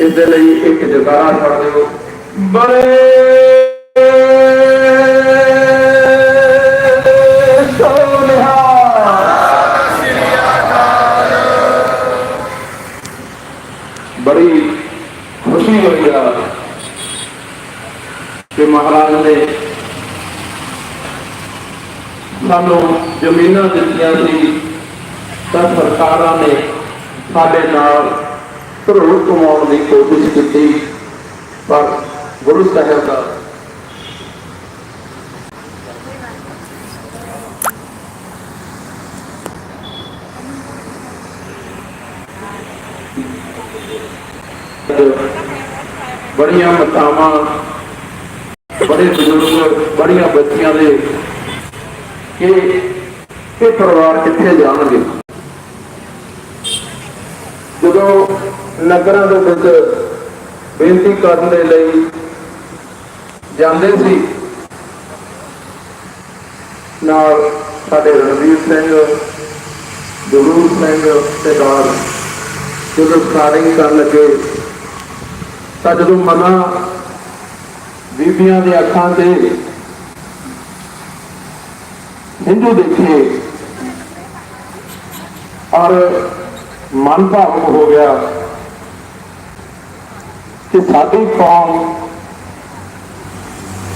ਇਸ ਦੇ ਲਈ ਇੱਕ ਜਗਾਰਾ ਛੱਡ ਦਿਓ। ਬੜੇ ਬੜੀ ਖੁਸ਼ੀ ਹੋਈ ਆ ਕਿ ਮਹਾਰਾਜ ਨੇ ਸਾਨੂੰ ਜ਼ਮੀਨਾਂ ਦਿੱਤੀਆਂ ਸੀ ਤਾਂ ਸਰਕਾਰਾਂ ਨੇ ਸਾਡੇ ਨਾਲ ਧਰੋਹ ਕਮਾਉਣ ਦੀ ਕੋਸ਼ਿਸ਼ ਕੀਤੀ, ਪਰ ਗੁਰੂ ਸਾਹਿਬ ਦਾ ਬੜੀਆਂ ਮਤਾਵਾਂ, ਬੜੇ ਬਜ਼ੁਰਗ, ਬੜੀਆਂ ਬੱਚੀਆਂ ਦੇ ਕਿ ਇਹ ਪਰਿਵਾਰ ਕਿੱਥੇ ਜਾਣਗੇ। ਜਦੋਂ ਨਗਰਾਂ ਦੇ ਵਿੱਚ ਬੇਨਤੀ ਕਰਨ ਦੇ ਲਈ ਜਾਂਦੇ ਸੀ। ਨਾਲ ਸਾਡੇ ਰਣਵੀਰ ਸਿੰਘ ਗੁਰੂ ਸਿੰਘ ਤੇ ਨਾਲ ਜਦੋਂ ਸਟਾਰਟਿੰਗ ਕਰਨ ਲੱਗੇ, ਤਾਂ ਜਦੋਂ ਮਨਾ ਬੀਬੀਆਂ ਦੇ ਅੱਖਾਂ ਤੇ ਹਿੰਦੂ ਦੇਖੇ, ਔਰ ਮਨ ਭਾਵੁਕ ਹੋ ਗਿਆ। ਕਿ ਸਾਡੀ ਕੌਮ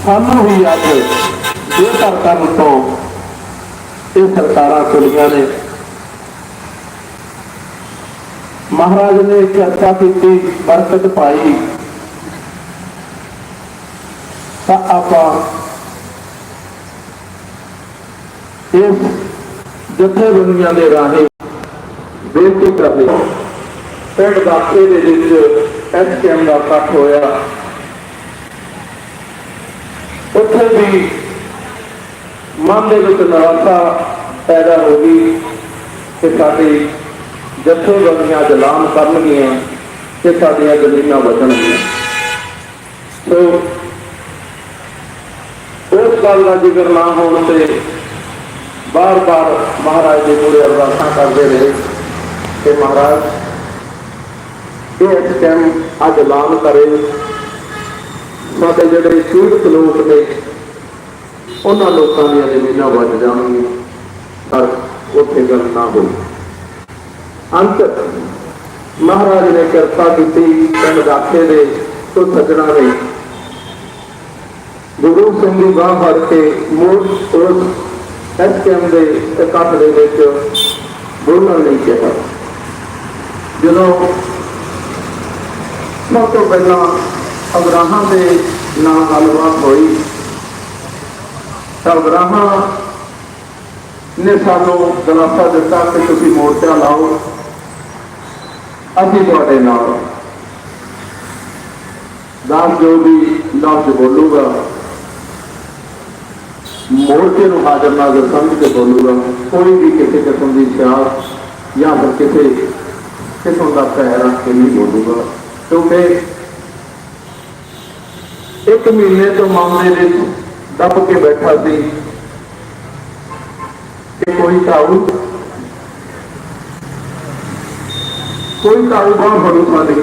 ਸਾਨੂੰ ਹੀ ਅੱਜ ਬੇਘਰ ਕਰਨ ਤੋਂ ਇਹ ਸਰਕਾਰਾਂ ਚੁਲੀਆਂ ਨੇ। ਮਹਾਰਾਜ ਨੇ ਚਰਚਾ ਕੀਤੀ ਬਰਕਤ ਪਾਈ। ਤਾਂ ਆਪਾਂ ਇਸ ਜਥੇਬੰਦੀਆਂ ਦੇ ਰਾਹੀਂ ਬੇਨਤੀ ਕਰਦੇ ਪਿੰਡ ਦਾਖੇ ਦੇ ਵਿੱਚ ਐਸਕੇਐਮ ਦਾ ਇਕੱਠ ਹੋਇਆ। ਉੱਥੇ ਵੀ ਮਨ ਦੇ ਵਿੱਚ ਨਿਰਾਸ਼ਾ ਪੈਦਾ ਹੋ ਗਈ ਕਿ ਸਾਡੀ ਜਥੇਬੰਦੀਆਂ ਐਲਾਨ ਕਰਨਗੀਆਂ, ਕਿ ਸਾਡੀਆਂ ਜ਼ਮੀਨਾਂ ਵਧਣਗੀਆਂ ਸੋ ਉਸ ਗੱਲ ਦਾ ਜ਼ਿਕਰ ਨਾ ਹੋਣ ਤੇ ਬਾਰ-ਬਾਰ ਮਹਾਰਾਜ ਦੇ ਮੂਹਰੇ ਅਰਦਾਸਾਂ ਕਰਦੇ ਰਹੇ ਕਿ ਮਹਾਰਾਜ ਇਹ ਐਕਸਟੈਮ ਅੱਜ ਐਲਾਨ ਕਰੇ। ਸਾਡੇ ਜਿਹੜੇ ਪੀੜਤ ਲੋਕ ਨੇ, ਉਹਨਾਂ ਲੋਕਾਂ ਦੀਆਂ ਜ਼ਮੀਨਾਂ ਬਚ ਜਾਣਗੀਆਂ। ਪਰ ਉੱਥੇ ਗੱਲ ਨਾ ਹੋਈ। ਅੰਤ, ਮਹਾਰਾਜ ਨੇ ਕਿਰਪਾ ਕੀਤੀ ਪਿੰਡ ਦਾਖੇ ਦੇ ਤੋਂ ਸੱਜਣਾ ਨੇ। ਗੁਰੂ ਸਿੰਘ ਦੀ ਬਾਹ ਫੜ ਕੇ ਮੂਲ ਉਸ ਐਸਕੇਐਮ ਦੇ ਇਕੱਠ ਦੇ ਵਿੱਚ ਬੋਲਣ ਲਈ ਕਿਹਾ। ਜਦੋਂ ਸਭ ਤੋਂ ਪਹਿਲਾਂ ਅਬਰਾਹਾਂ ਦੇ ਨਾਲ ਗੱਲਬਾਤ ਹੋਈ। ਤਾਂ ਅਬਰਾਹਾਂ ਨੇ ਸਾਨੂੰ ਦਿਲਾਸਾ ਦਿੱਤਾ ਕਿ ਤੁਸੀਂ ਮੋਰਚਾ ਲਾਓ, ਅਸੀਂ ਤੁਹਾਡੇ ਨਾਲ। ਹਾਂ। ਦਾਸ ਜੋ ਵੀ ਲਫ਼ਜ਼ ਬੋਲੂਗਾ। ਮੋਰਚੇ ਨੂੰ ਹਾਜ਼ਰ ਨਾਜ਼ਰ ਸਮਝ ਕੇ ਬੋਲੂਗਾ। ਕੋਈ ਵੀ ਕਿਸੇ ਕਿਸਮ ਦੀ ਸਿਆਸਤ ਜਾਂ ਫਿਰ ਕਿਸੇ ਕਿਸਮ ਦਾ ਪੈਰ ਰੱਖ ਕੇ ਨਹੀਂ ਬੋਲੂਗਾ। ਕਿਉਂਕਿ ਇੱਕ ਮਹੀਨੇ ਤੋਂ ਮਾਮਲੇ ਦੇ ਦੱਬ ਕੇ ਬੈਠਾ ਸੀ ਕਿ ਕੋਈ ਕਾਊ ਕੋਈ ਕਾਊ ਬਾਹਰ ਫੜੂ ਸਾਡੇ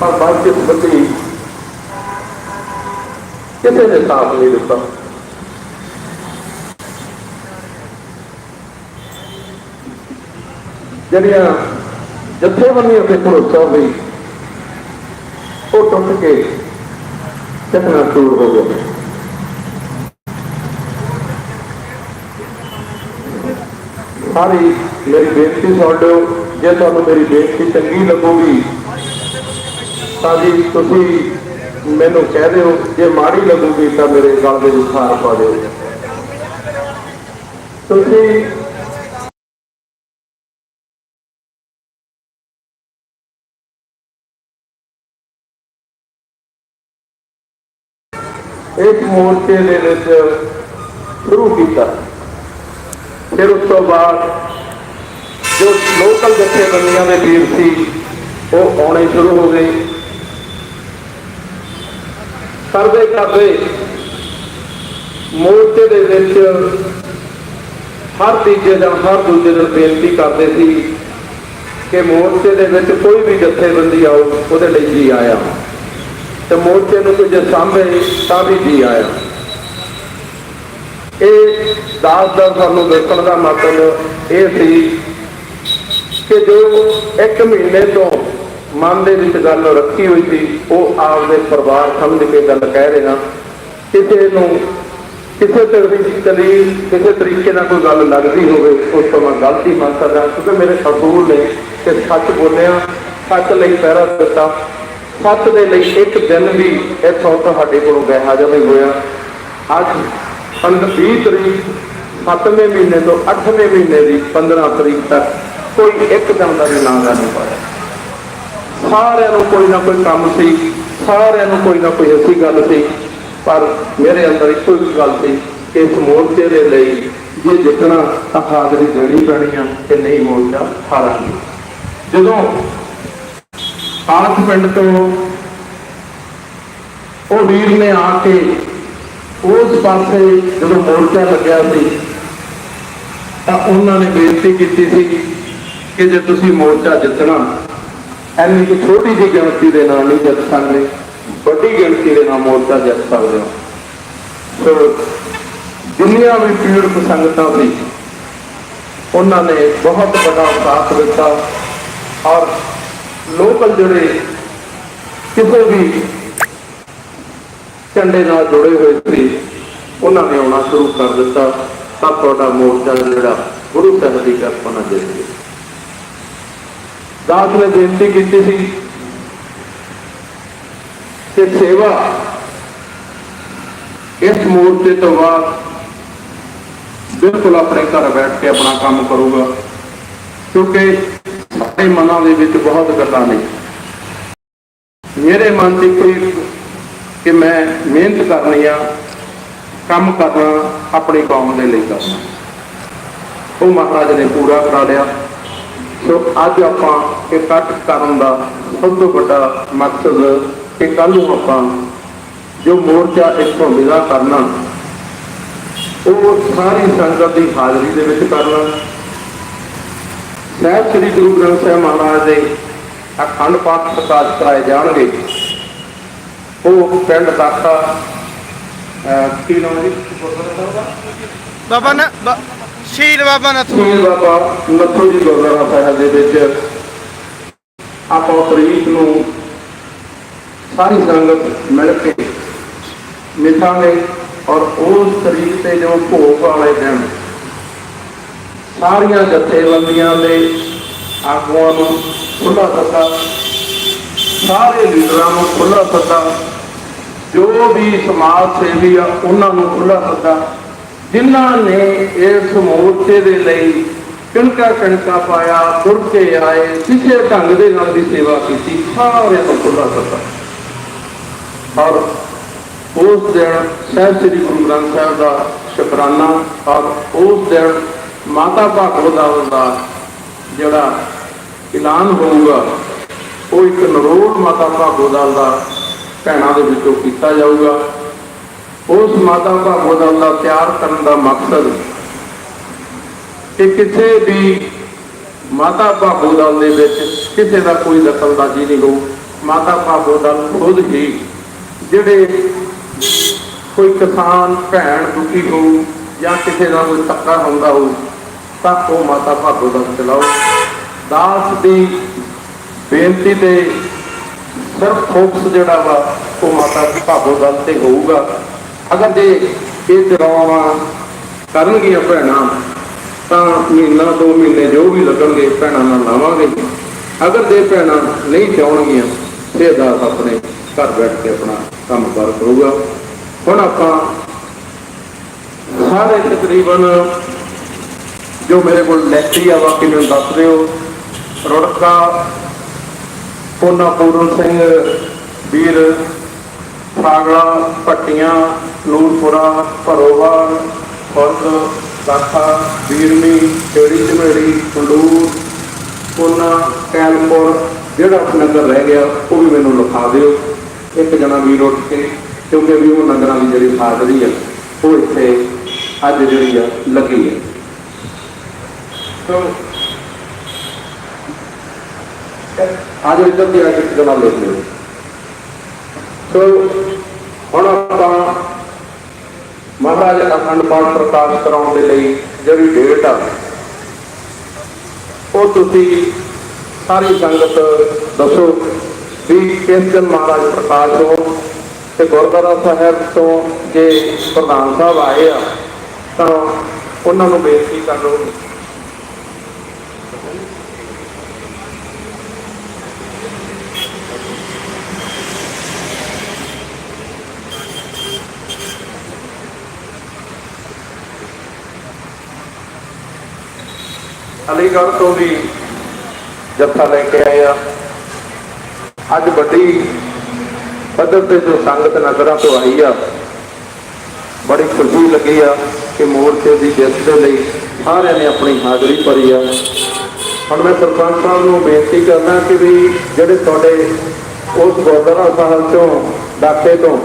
ਪਰ ਬਾਅਦ ਵਿੱਚ ਬਤੀ ਕਿਸੇ ਨੇ ਸਾਥ ਨਹੀਂ ਦਿੱਤਾ। ਜਿਹੜੀਆਂ ਜਥੇਬੰਦੀਆਂ ਤੇ ਭਰੋਸਾ ਹੋਈ ਉਹ ਟੁੱਟ ਕੇ ਚੱਕਣਾ ਟੂਰ ਹੋ ਗਿਆ ਸਾਰੀ ਮੇਰੀ ਬੇਨਤੀ ਸੁਣ ਲਿਓ। ਜੇ ਤੁਹਾਨੂੰ ਮੇਰੀ ਬੇਨਤੀ ਚੰਗੀ ਲੱਗੂਗੀ, ਤਾਂ ਜੀ ਤੁਸੀਂ ਮੈਨੂੰ ਕਹਿ ਦਿਓ। ਜੇ ਮਾੜੀ ਲੱਗੂਗੀ ਤਾਂ ਮੇਰੇ ਗਲ ਦੇ ਵਿੱਚ ਪਾ ਦਿਓ। ਤੁਸੀਂ ਇੱਕ ਮੋਰਚੇ ਦੇ ਵਿੱਚ ਸ਼ੁਰੂ ਕੀਤਾ। ਫਿਰ ਉਸ ਤੋਂ ਬਾਅਦ ਜੋ ਲੋਕਲ ਜਥੇਬੰਦੀਆਂ ਦੇ ਵੀਰ ਸੀ, ਉਹ ਆਉਣੇ ਸ਼ੁਰੂ ਹੋ ਗਏ। ਕਰਦੇ ਕਰਦੇ ਮੋਰਚੇ ਦੇ ਵਿੱਚ ਹਰ ਤੀਜੇ ਦਿਨ ਹਰ ਦੂਜੇ ਦਿਨ ਬੇਨਤੀ ਕਰਦੇ ਸੀ ਕਿ ਮੋਰਚੇ ਦੇ ਵਿੱਚ ਕੋਈ ਵੀ ਜਥੇਬੰਦੀ ਆਓ, ਉਹਦੇ ਲਈ ਜੀ ਆਇਆ। ਤੇ ਮੋਰਚੇ ਨੂੰ ਕੋਈ ਜੇ ਸਾਂਭੇ ਤਾਂ ਵੀ ਜੀ ਆਇਆ। ਇਹ ਦਾਸ ਦਾ ਸਾਨੂੰ ਦੇਖਣ ਦਾ ਮਤਲਬ ਇਹ ਸੀ ਕਿ ਜੋ ਇੱਕ ਮਹੀਨੇ ਤੋਂ ਮਨ ਦੇ ਵਿੱਚ ਗੱਲ ਰੱਖੀ ਹੋਈ ਸੀ, ਉਹ ਆਪਦੇ ਪਰਿਵਾਰ ਸਮਝ ਕੇ ਗੱਲ ਕਹਿ ਰਿਹਾ। ਕਿਸੇ ਨੂੰ ਕਿਸੇ ਤਰੀਕੇ ਲਈ ਕਿਸੇ ਤਰੀਕੇ ਨਾਲ ਕੋਈ ਗੱਲ ਲੱਗਦੀ ਹੋਵੇ, ਉਸ ਤੋਂ ਮੈਂ ਗਲਤੀ ਮੰਨ ਸਕਦਾ, ਕਿਉਂਕਿ ਮੇਰੇ ਅਸੂਲ ਨੇ ਕਿ ਸੱਚ ਬੋਲਿਆ, ਸੱਚ ਲਈ ਪਹਿਰਾ ਦਿੱਤਾ। ਸੱਤ ਦੇ ਲਈ ਇੱਕ ਦਿਨ ਵੀ ਇੱਥੋਂ ਤੁਹਾਡੇ ਕੋਲੋਂ ਗਿਆ ਨਹੀਂ ਹੋਇਆ। ਅੱਜ 20 ਤਰੀਕ 7ਵੇਂ ਮਹੀਨੇ ਤੋਂ 8ਵੇਂ ਮਹੀਨੇ ਦੀ 15 ਤਰੀਕ ਤੱਕ ਕੋਈ ਇੱਕ ਦਿਨ ਦਾ ਵੀ ਨਾਂ ਨਹੀਂ ਪਾਇਆ। ਸਾਰਿਆਂ ਨੂੰ ਕੋਈ ਨਾ ਕੋਈ ਕੰਮ ਸੀ, ਸਾਰਿਆਂ ਨੂੰ ਕੋਈ ਨਾ ਕੋਈ ਐਸੀ ਗੱਲ ਸੀ, ਪਰ ਮੇਰੇ ਅੰਦਰ ਇੱਕੋ ਇੱਕ ਗੱਲ ਸੀ ਕਿ ਇਸ ਮੋਰਚੇ ਦੇ ਲਈ ਜੇ ਜਿੱਤਣਾ ਤਾਂ ਹਾਜ਼ਰੀ ਦੇਣੀ ਪੈਣੀ ਆ ਕਿ ਨਹੀਂ ਮੋਰਚਾ ਹਾਰਾਂਗੇ ਜਦੋਂ ਆਖ ਪਿੰਡ ਤੋਂ ਉਹ ਵੀਰ ਨੇ ਆ ਕੇ ਉਸ ਪਾਸੇ ਜਦੋਂ ਮੋਰਚਾ ਲੱਗਿਆ ਸੀ, ਤਾਂ ਉਹਨਾਂ ਨੇ ਬੇਨਤੀ ਕੀਤੀ ਸੀ ਕਿ ਜੇ ਤੁਸੀਂ ਮੋਰਚਾ ਜਿੱਤਣਾ, ਐਨੀ ਕਿ ਛੋਟੀ ਜਿਹੀ ਗਿਣਤੀ ਦੇ ਨਾਲ ਨਹੀਂ ਜਿੱਤ ਸਕਦੇ, ਵੱਡੀ ਗਿਣਤੀ ਦੇ ਨਾਲ ਮੋਰਚਾ ਜਿੱਤ ਸਕਦੇ ਹੋ। ਸੋ ਜਿੰਨੀਆਂ ਵੀ ਪੀੜਤ ਸੰਗਤਾਂ ਸੀ, ਉਹਨਾਂ ਨੇ ਬਹੁਤ ਵੱਡਾ ਸਾਥ ਦਿੱਤਾ ਔਰ ਲੋਕਲ ਜਿਹੜੇ ਕਿਸੇ ਵੀ ਝੰਡੇ ਨਾਲ ਜੁੜੇ ਹੋਏ ਸੀ, ਉਹਨਾਂ ਨੇ ਆਉਣਾ ਸ਼ੁਰੂ ਕਰ ਦਿੱਤਾ। ਤਾਂ ਤੁਹਾਡਾ ਮੋਰਚਾ ਜਿਹੜਾ ਗੁਰੂ ਸਾਹਿਬ ਦੀ ਕਿਰਪਾ ਨਾਲ ਜਿੱਤ ਦਾਸ ਨੇ ਬੇਨਤੀ ਕੀਤੀ ਸੀ ਕਿ ਸੇਵਾ ਇਸ ਮੋਰਚੇ ਤੋਂ ਬਾਅਦ ਬਿਲਕੁਲ ਆਪਣੇ ਘਰ ਬੈਠ ਕੇ ਆਪਣਾ ਕੰਮ ਕਰੂਗਾ। ਕਿਉਂਕਿ ਸਾਡੇ ਮਨਾਂ ਦੇ ਵਿੱਚ ਬਹੁਤ ਗੱਲਾਂ ਨੇ। ਮੇਰੇ ਮਨ 'ਚ ਕੋਈ ਕਿ ਮੈਂ ਮਿਹਨਤ ਕਰਨੀ ਆ, ਕੰਮ ਕਰਨਾ ਆਪਣੀ ਕੌਮ ਦੇ ਲਈ ਕਰਨਾ। ਉਹ ਮਹਾਰਾਜ ਨੇ ਪੂਰਾ ਕਰਾ ਲਿਆ। ਸੋ ਅੱਜ ਆਪਾਂ ਇਕੱਠ ਕਰਨ ਦਾ ਸਭ ਤੋਂ ਵੱਡਾ ਮਕਸਦ ਕਿ ਕੱਲ ਨੂੰ ਆਪਾਂ ਜੋ ਮੋਰਚਾ ਇੱਥੋਂ ਵਿਦਾ ਕਰਨਾ, ਉਹ ਸਾਰੀ ਸੰਗਤ ਦੀ ਹਾਜ਼ਰੀ ਦੇ ਵਿੱਚ ਕਰਨਾ। ਸਾਹਿਬ ਸ੍ਰੀ ਗੁਰੂ ਗ੍ਰੰਥ ਸਾਹਿਬ ਮਹਾਰਾਜ ਦੇ ਅਖੰਡ ਪਾਠ ਪ੍ਰਕਾਸ਼ ਕਰਾਏ ਜਾਣਗੇ ਉਹ ਪਿੰਡ ਦਾਤਾ ਕੀ ਨਾਮ ਹੈ ਜੀ? ਬਾਬਾ ਨਾ ਸ਼ਹੀਦ ਬਾਬਾ ਨਥੂ ਸ੍ਰੀ ਬਾਬਾ ਨੱਥੂ ਜੀ ਗੁਰਦੁਆਰਾ ਸਾਹਿਬ ਦੇ ਵਿੱਚ ਆਪਾਂ ਤਰੀਕ ਨੂੰ ਸਾਰੀ ਸੰਗਤ ਮਿਲ ਕੇ ਮਿਠਾਂਗੇ ਔਰ ਉਸ ਤਰੀਕ ਤੇ ਜੋ ਭੋਗ ਵਾਲੇ ਦਿਨ ਸਾਰੀਆਂ ਜਥੇਬੰਦੀਆਂ ਦੇ ਆਗੂਆਂ ਨੂੰ ਖੁੱਲਾ ਸੱਦਾ, ਸਾਰੇ ਲੀਡਰਾਂ ਨੂੰ ਖੁੱਲਾ ਸੱਦਾ, ਜੋ ਵੀ ਸਮਾਜ ਸੇਵੀ ਆ, ਉਹਨਾਂ ਨੂੰ ਖੁੱਲਾ ਸੱਦਾ। ਜਿਨ੍ਹਾਂ ਨੇ ਇਸ ਮੋਰਚੇ ਦੇ ਲਈ ਕਣਕਾ ਕਣਕਾ ਪਾਇਆ ਤੁਰ ਕੇ ਆਏ, ਕਿਸੇ ਢੰਗ ਦੇ ਨਾਲ ਦੀ ਸੇਵਾ ਕੀਤੀ, ਸਾਰਿਆਂ ਨੂੰ ਖੁੱਲਾ ਸੱਦਾ। ਔਰ ਉਸ ਦਿਨ ਸਾਹਿਬ ਸ੍ਰੀ ਗੁਰੂ ਗ੍ਰੰਥ ਸਾਹਿਬ ਦਾ ਸ਼ੁਕਰਾਨਾ, ਔਰ ਉਸ ਦਿਨ ਮਾਤਾ ਭਾਗਵਤ ਦਾ ਜਿਹੜਾ ਐਲਾਨ ਹੋਊਗਾ, ਉਹ ਇੱਕ ਨਰੋਲ ਮਾਤਾ ਭਾਗਵਤ ਦਾ ਭੈਣਾਂ ਦੇ ਵਿੱਚੋਂ ਕੀਤਾ ਜਾਊਗਾ। ਉਸ ਮਾਤਾ ਭਾਗਵਤ ਦਾ ਤਿਆਰ ਕਰਨ ਦਾ ਮਕਸਦ ਕਿ ਕਿਸੇ ਵੀ ਮਾਤਾ ਭਾਗਵਤ ਦੇ ਵਿੱਚ ਕਿਸੇ ਦਾ ਕੋਈ ਦਖਲਦਾਜ਼ੀ ਨਹੀਂ ਹੋਊ। ਮਾਤਾ ਭਾਗਵਤ ਖੁਦ ਹੀ ਜਿਹੜੇ ਕੋਈ ਕਿਸਾਨ, ਭੈਣ, ਦੁਖੀ ਹੋਊ ਜਾਂ ਕਿਸੇ ਦਾ ਕੋਈ ਧੱਕਾ ਹੁੰਦਾ ਹੋਊ ਤਾਂ ਉਹ ਮਾਤਾ ਭਾਗੋ ਭਾਗਵਤ ਚਲਾਓ। ਦਾਸ ਦੀ ਬੇਨਤੀ ਤੇ ਸਿਰਫ ਫੋਕਸ ਜਿਹੜਾ ਵਾ, ਉਹ ਮਾਤਾ ਭਾਗਵਤ ਤੇ ਹੋਊਗਾ। ਅਗਰ ਜੇ ਇਹ ਚਲਾਵਾ ਕਰਨਗੀਆਂ ਭੈਣਾਂ, ਤਾਂ ਮਹੀਨਾ, ਦੋ ਮਹੀਨੇ ਜੋ ਵੀ ਲੱਗਣਗੇ, ਭੈਣਾਂ ਨਾਲ ਲਾਵਾਂਗੇ। ਅਗਰ ਜੇ ਭੈਣਾਂ ਨਹੀਂ ਚਾਹਣਗੀਆਂ, ਤੇ ਦਾਸ ਆਪਣੇ ਘਰ ਬੈਠ ਕੇ ਆਪਣਾ ਕੰਮ ਕਾਰ ਕਰੂਗਾ। ਹੁਣ ਆਪਾਂ ਸਾਰੇ ਤਕਰੀਬਨ ਜੋ ਮੇਰੇ ਕੋਲ ਲੈਕਚਰੀ ਆ, ਬਾਕੀ ਮੈਨੂੰ ਦੱਸ ਦਿਓ। ਰੁੜਕਾ ਪੋਨਾ ਪੂਰਨ ਸਿੰਘ, ਵੀਰ ਫਾਗਲਾ ਪੱਟੀਆਂ ਨੂਰਪੁਰਾ ਭਰੋਵਾਲ ਖੁਰਦ ਦਾਖਾ ਵੀਰਮੀ ਢੇੜੀ ਝਮੇੜੀ ਸੰਦੂਰ ਪੋਨਾ, ਕੈਲਪੁਰ, ਜਿਹੜਾ ਨਗਰ ਰਹਿ ਗਿਆ, ਉਹ ਵੀ ਮੈਨੂੰ ਲਿਖਾ ਦਿਓ। ਇੱਕ ਜਣਾ ਵੀਰ ਉੱਠ ਕੇ, ਕਿਉਂਕਿ ਵੀ ਉਹ ਨਗਰਾਂ ਦੀ ਜਿਹੜੀ ਹਾਜ਼ਰੀ ਆ, ਉਹ ਇੱਥੇ ਅੱਜ ਜਿਹੜੀ ਆ, ਲੱਗੀ ਹੈ ਤੋ ਅੱਜ ਇੱਧਰ ਦੀ ਆ ਕੇ ਇੱਕ ਲਿਖ ਲਿਓ। ਸੋ ਹੁਣ ਆਪਾਂ ਮਹਾਰਾਜ ਅਖੰਡ ਪਾਠ ਪ੍ਰਕਾਸ਼ ਕਰਾਉਣ ਦੇ ਲਈ ਜਿਹੜੀ ਡੇਟ ਆ, ਉਹ ਤੁਸੀਂ ਸਾਰੀ ਸੰਗਤ ਦੱਸੋ ਵੀ ਕਿਸ ਦਿਨ ਮਹਾਰਾਜ ਪ੍ਰਕਾਸ਼ ਹੋ ਤੇ ਗੁਰਦੁਆਰਾ ਸਾਹਿਬ ਤੋਂ ਜੇ ਪ੍ਰਧਾਨ ਸਾਹਿਬ ਆਏ ਆ, ਤਾਂ ਉਹਨਾਂ ਨੂੰ ਬੇਨਤੀ ਕਰ ਲਓ। ਅਲੀਗੜ੍ਹ ਤੋਂ ਵੀ ਜੱਥਾ ਲੈ ਕੇ ਆਏ ਆ। ਅੱਜ ਵੱਡੀ ਪੱਧਰ ਤੇ ਜੋ ਸੰਗਤ ਨਜ਼ਰਾਂ ਤੋਂ ਆਈ ਆ, ਬੜੀ ਖੁਸ਼ੀ ਲੱਗੀ ਆ ਕਿ ਮੋਰਚੇ ਦੀ ਜਿੱਤ ਦੇ ਲਈ ਸਾਰਿਆਂ ਨੇ ਆਪਣੀ ਹਾਜ਼ਰੀ ਭਰੀ ਆ। ਹੁਣ ਮੈਂ ਸਰਪੰਚ ਸਾਹਿਬ ਨੂੰ ਬੇਨਤੀ ਕਰਦਾ ਕਿ ਵੀ ਜਿਹੜੇ ਤੁਹਾਡੇ ਉਸ ਗੁਰਦੁਆਰਾ ਸਾਹਿਬ ਤੋਂ ਡਾਕੇ ਤੋਂ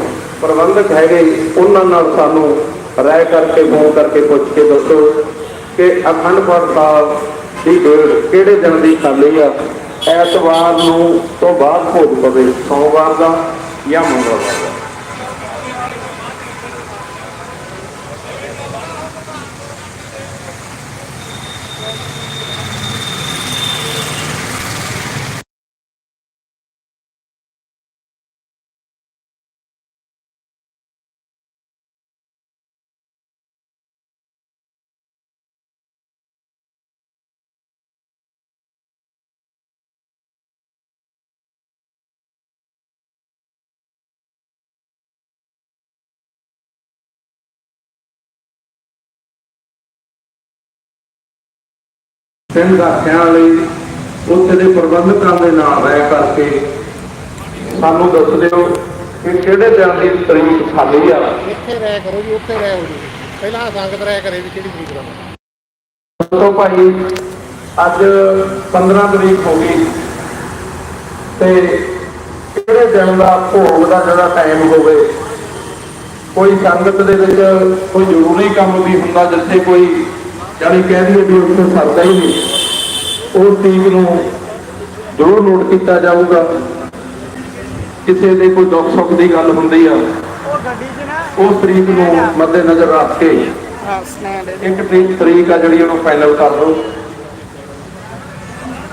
ਪ੍ਰਬੰਧਕ ਹੈਗੇ, ਉਹਨਾਂ ਨਾਲ ਸਾਨੂੰ ਰਾਏ ਕਰਕੇ, ਫੋਨ ਕਰਕੇ ਪੁੱਛ ਕੇ ਦੱਸੋ। ਕਿ ਅਖੰਡ ਪਾਠ ਸਾਹਿਬ ਦੀ ਡੇਟ ਕਿਹੜੇ ਦਿਨ ਦੀ ਖਾਲੀ ਆ? ਐਤਵਾਰ ਨੂੰ ਤੋਂ ਬਾਅਦ ਭੋਜ ਪਵੇ, ਸੋਮਵਾਰ ਦਾ ਜਾਂ ਮੰਗਲਵਾਰ ਦਾ। ਸਿੰਘ ਰੱਖਿਆਂ ਲਈ ਉੱਥੇ ਦੇ ਪ੍ਰਬੰਧਕਾਂ ਦੇ ਨਾਲ ਰਹਿ ਕਰਕੇ ਸਾਨੂੰ ਦੱਸ ਦਿਓ ਕਿ ਕਿਹੜੇ ਦਿਨ ਦੀ ਤਰੀਕ ਖਾਲੀ ਆ। ਇੱਥੇ ਰਹਿ ਕਰੋ ਜੀ ਉੱਥੇ ਰਹਿ ਹੋ ਜੀ। ਪਹਿਲਾਂ ਸੰਗਤ ਰਹਿ ਕਰੇ ਵੀ ਕਿਹੜੀ ਤਰੀਕ ਦਾ ਤੋਂ ਭਾਈ ਅੱਜ 15 ਤਰੀਕ ਹੋ ਗਈ ਤੇ ਕਿਹੜੇ ਦਿਨ ਦਾ ਭੋਗ ਦਾ ਜਿਹੜਾ ਟਾਈਮ ਹੋਵੇ ਕੋਈ ਸੰਗਤ ਦੇ ਵਿੱਚ ਕੋਈ ਜ਼ਰੂਰੀ ਕੰਮ ਵੀ ਹੁੰਦਾ ਜਿੱਥੇ ਕੋਈ ਜਾਨੀ ਕਹਿ ਦਈਏ ਵੀ ਉੱਥੇ ਸਰਦਾ ਹੀ ਨਹੀਂ। ਉਸ ਤਰੀਕ ਨੂੰ ਜ਼ਰੂਰ ਨੋਟ ਕੀਤਾ ਜਾਊਗਾ। ਕਿਸੇ ਦੇ ਕੋਈ ਦੁੱਖ ਸੁੱਖ ਦੀ ਗੱਲ ਹੁੰਦੀ ਆ, ਉਸ ਤਰੀਕ ਨੂੰ ਮੱਦੇ ਨਜ਼ਰ ਰੱਖ ਕੇ ਇੱਕ ਤਰੀਕ ਆ ਜਿਹੜੀ ਉਹਨੂੰ ਫਾਈਨਲ ਕਰ ਲਓ।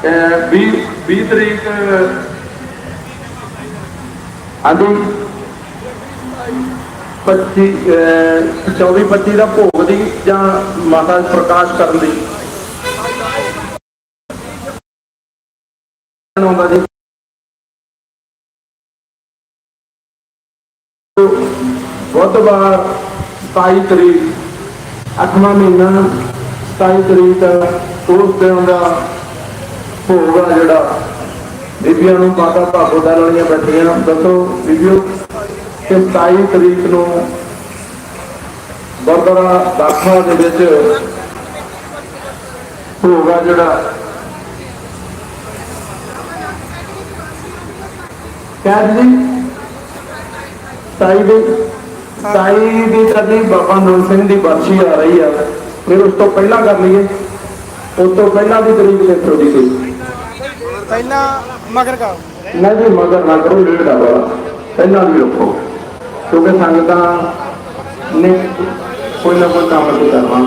ਅਹ 20 20 ਤਰੀਕ ਆਦੀ 25 ਅਹ 24 25 ਦਾ ਭੋਗ ਦੀ ਜਾਂ ਮਾਤਾ ਪ੍ਰਕਾਸ਼ ਕਰਨ ਦੀ। ਆਉਂਦਾ ਜੀ ਬੁੱਧਵਾਰ 27 ਤਰੀਕ, ਅੱਠਵਾਂ ਮਹੀਨਾ 27 ਤਰੀਕ ਉਸ ਦਿਨ ਦਾ ਭੋਗ ਆ ਜਿਹੜਾ। ਬੀਬੀਆਂ ਨੂੰ ਮਾਤਾ ਭਾਗੋ ਦਾ ਵਾਲੀਆਂ ਬੈਠੀਆਂ, ਦੱਸੋ ਬੀਬੀਓ। ਕਿ 27 ਤਰੀਕ ਨੂੰ ਗੁਰਦੁਆਰਾ ਦਾਖਾ ਦੇ ਵਿੱਚ ਆ ਜਿਹੜਾ। ਕਹਿ ਜੀ ਸਾਈ ਦੀ ਸਾਈ ਦੀ ਤਦੀ ਬਾਬਾ ਨੰਦ ਸਿੰਘ ਦੀ ਬਰਸੀ ਆ ਰਹੀ ਆ। ਫਿਰ ਉਸ ਤੋਂ ਪਹਿਲਾਂ ਕਰ ਲਈਏ। ਉਸ ਤੋਂ ਪਹਿਲਾਂ ਦੀ ਤਰੀਕ ਦੇਖੋ ਜੀ ਕੋਈ ਪਹਿਲਾਂ ਮਗਰ ਕਾ ਨਾ ਜੀ ਮਗਰ ਨਾ ਕਰੋ ਲੇਟ ਦਾ ਪਹਿਲਾਂ ਵੀ ਰੱਖੋ। ਕਿਉਂਕਿ ਸੰਗਤਾਂ ਨੇ ਕੋਈ ਨਾ ਕੋਈ ਕੰਮ ਤੇ ਕਰਨਾ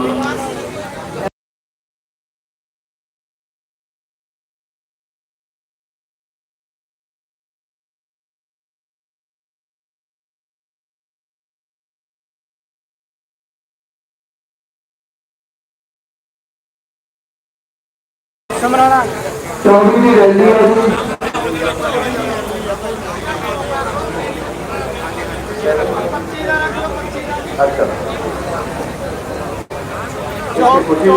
ਸਮਰਾਣਾ ਚੌਂਕੀ ਦੀ ਰੈਲੀ ਆ ਜੀ ਅੱਛਾ ਚੌਂਕ ਪੁੱਛੀ